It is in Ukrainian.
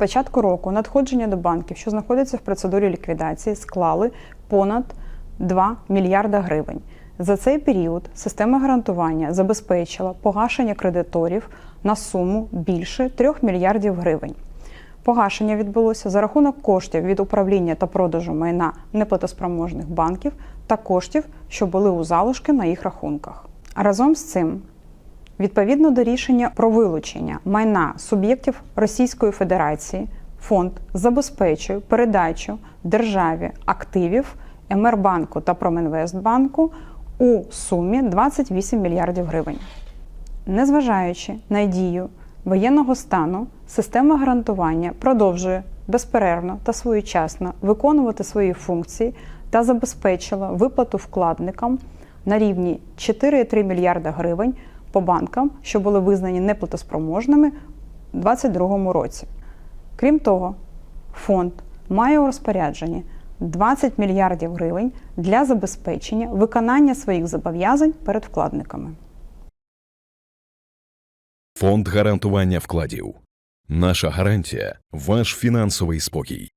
початку року надходження до банків, що знаходяться в процедурі ліквідації, склали понад 2 мільярда гривень. За цей період система гарантування забезпечила погашення кредиторів на суму більше 3 мільярдів гривень. Погашення відбулося за рахунок коштів від управління та продажу майна неплатоспроможних банків та коштів, що були у залишки на їх рахунках. Разом з цим Відповідно до рішення про вилучення майна суб'єктів Російської Федерації, фонд забезпечує передачу державі активів МРБанку та Промінвестбанку у сумі 28 мільярдів гривень. Незважаючи на дію воєнного стану, система гарантування продовжує безперервно та своєчасно виконувати свої функції та забезпечила виплату вкладникам на рівні 4,3 мільярда гривень по банкам, що були визнані неплатоспроможними у 2022 році. Крім того, фонд має у розпорядженні 20 мільярдів гривень для забезпечення виконання своїх зобов'язань перед вкладниками. Фонд гарантування вкладів. Наша гарантія ваш фінансовий спокій.